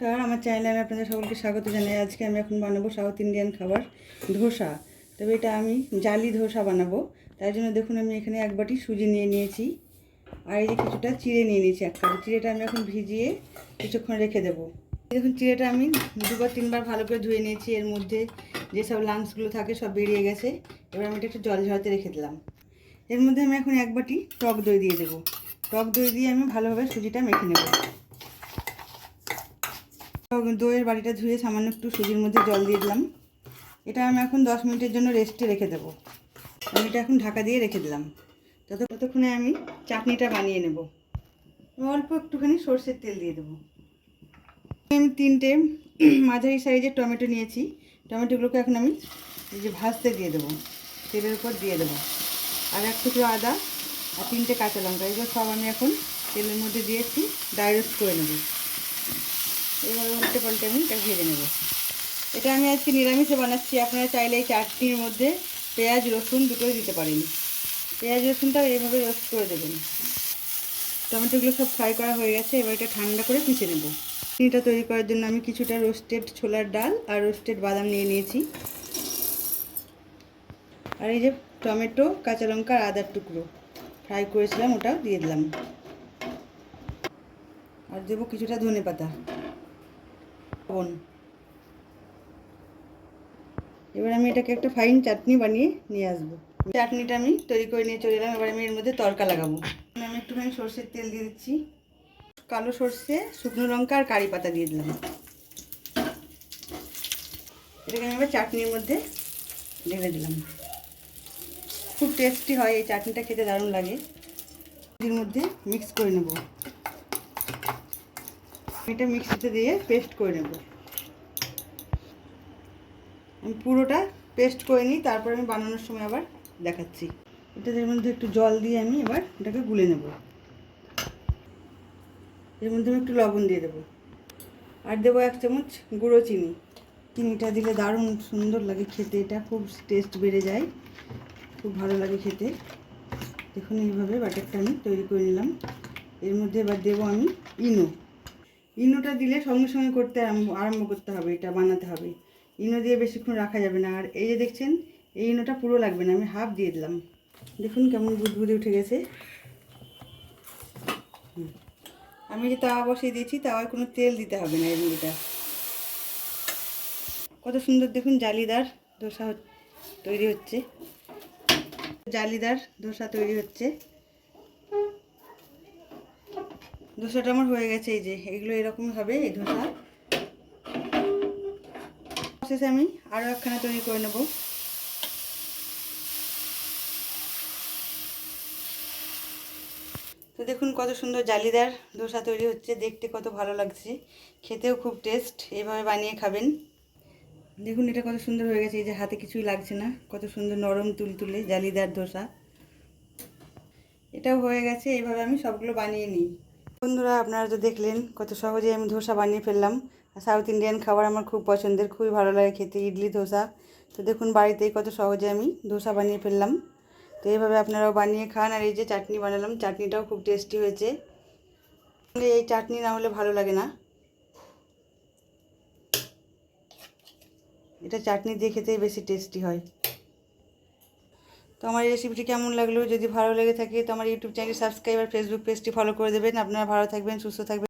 নমস্কার, আমার চ্যানেলে আমি আপনাদের সকলকে স্বাগত জানাই। আজকে আমি এখন বানাবো সাউথ ইন্ডিয়ান খাবার, ধোসা। তবে এটা আমি জালি ধোসা বানাবো। তাই জন্য দেখুন, আমি এখানে এক বাটি সুজি নিয়ে নিয়েছি। আর এই যে কিছুটা চিড়ে নিয়ে নিয়েছি এক কাপ। চিড়েটা আমি এখন ভিজিয়ে কিছুক্ষণ রেখে দেবো। দেখুন, চিড়েটা আমি দুবার, তিনবার ভালো করে ধুয়ে নিয়েছি। এর মধ্যে যেসব লাংসগুলো থাকে, সব বেরিয়ে গেছে। এবার আমি এটা একটু জল ঝরাতে রেখে দিলাম। এর মধ্যে আমি এখন এক বাটি টক দই দিয়ে দেবো। টক দই দিয়ে আমি ভালোভাবে সুজিটা মেখে নেব। দইয়ের বাড়িটা ধুয়ে সামান্য একটু সুজির মধ্যে জল দিয়ে দিলাম। এটা আমি এখন দশ মিনিটের জন্য রেস্টে রেখে দেবো। আমি এটা এখন ঢাকা দিয়ে রেখে দিলাম। তত ততক্ষণে আমি চাটনিটা বানিয়ে নেব। অল্প একটুখানি সর্ষের তেল দিয়ে দেবো। আমি তিনটে মাঝারি সাইজের টমেটো নিয়েছি। টমেটোগুলোকে এখন আমি এই যে ভাজতে দিয়ে দেবো। তেলের উপর দিয়ে দেবো। আর এক টুকরো আদা আর তিনটে কাঁচা লঙ্কা। এগুলো সব আমি এখন তেলের মধ্যে দিয়েছি। ড্রাই রোস্ট করে নেব। এভাবে উল্টে পাল্টে আমি এটা ভেজে নেব। এটা আমি আজকে নিরামিষে বানাচ্ছি। আপনারা চাইলে এই চাটনির মধ্যে পেঁয়াজ, রসুন দুটোই দিতে পারেন। পেঁয়াজ, রসুনটাও এইভাবে রোস্ট করে দেবেন। টমেটোগুলো সব ফ্রাই করা হয়ে গেছে। এবার এটা ঠান্ডা করে পিষে নেব। চিনিটা তৈরি করার জন্য আমি কিছুটা রোস্টেড ছোলার ডাল আর রোস্টেড বাদাম নিয়ে নিয়েছি। আর এই যে টমেটো, কাঁচা লঙ্কা আর আদার টুকরো। ফ্রাই করেছিলাম, ওটাও দিয়ে দিলাম। আর দেবো কিছুটা ধনে পাতা লবণ এবার আমি এটাকে একটা ফাইন চাটনি বানিয়ে নিয়ে আসব। চাটনিটা আমি তৈরি করে নিয়ে চলে এলাম, এবার আমি এর মধ্যে তরকা লাগাবো। আমি একটুখানি সর্ষের তেল দিয়ে দিচ্ছি। কালো সর্ষে, শুকনো লঙ্কা আর কারি পাতা দিয়ে দিলাম। এটাকে আমি এবার চাটনির মধ্যে ঢেলে দিলাম। খুব টেস্টি হয়, এই চাটনিটা খেতে দারুণ লাগে। এর মধ্যে মিক্স করে নেব। এটা মিক্সিতে দিয়ে পেস্ট করে নেব। আমি পুরোটা পেস্ট করে নিই, তারপর আমি বানানোর সময় আবার দেখাচ্ছি। এটার মধ্যে একটু জল দিয়ে আমি এবার এটাকে গুলে নেব। এর মধ্যে আমি একটু লবণ দিয়ে দেবো। আর দেবো এক চামচ গুঁড়ো চিনি। চিনিটা দিলে দারুণ সুন্দর লাগে খেতে, এটা খুব টেস্ট বেড়ে যায়। খুব ভালো লাগে খেতে। দেখুন এইভাবে বাটারটা আমি তৈরি করে নিলাম। এর মধ্যে এবার দেবো আমি ইনো। ইনোটা দিলে সঙ্গে সঙ্গে করতে আরম্ভ করতে হবে, এটা বানাতে হবে। ইনো দিয়ে বেশিক্ষণ রাখা যাবে না। আর এই যে দেখছেন, এই ইনোটা পুরো লাগবে না, আমি হাফ দিয়ে দিলাম। দেখুন কেমন বুদবুদে উঠে গেছে। আমি যে তাওয়া বসিয়ে দিয়েছি, তাওয়ায় কোনো তেল দিতে হবে না এই মুড়িটা কত সুন্দর দেখুন জালিদার ধোসা তৈরি হচ্ছে। জালিদার ধোসা তৈরি হচ্ছে। ধোসাটা আমার হয়ে গেছে, এই যে, এগুলো এরকম হবে, এই ধোসা। শেষে আমি আরও একখানা তৈরি করে নেব। তো দেখুন কত সুন্দর জালিদার ধোসা তৈরি হচ্ছে, দেখতে কত ভালো লাগছে। খেতেও খুব টেস্ট এইভাবে বানিয়ে খাবেন। দেখুন এটা কত সুন্দর হয়ে গেছে, এই যে হাতে কিছুই লাগছে না, কত সুন্দর নরম তুলতুলে জালিদার ধোসা। এটাও হয়ে গেছে, এইভাবে আমি সবগুলো বানিয়ে নিই। বন্ধুরা, আপনারা তো দেখলেন কত সহজে আমি ধোসা বানিয়ে ফেললাম। সাউথ ইন্ডিয়ান খাবার আমার খুব পছন্দের, খুবই ভালো লাগে খেতে, ইডলি ধোসা। তো দেখুন, বাড়িতেই কত সহজে আমি ধোসা বানিয়ে ফেললাম। তো এইভাবে আপনারাও বানিয়ে খান। আর এই যে চাটনি বানালাম, চাটনিটাও খুব টেস্টি হয়েছে। এই চাটনি না হলে ভালো লাগে না। এটা চাটনি দিয়ে খেতেই বেশি টেস্টি হয়। তো আমার এই রেসিপিটি কেমন লাগল? যদি ভালো লেগে থাকে, তো আমার ইউটিউব চ্যানেল সাবস্ক্রাইব আর ফেসবুক পেজটি ফলো করে দেবেন। আপনারা ভালো থাকবেন, সুস্থ থাকবেন।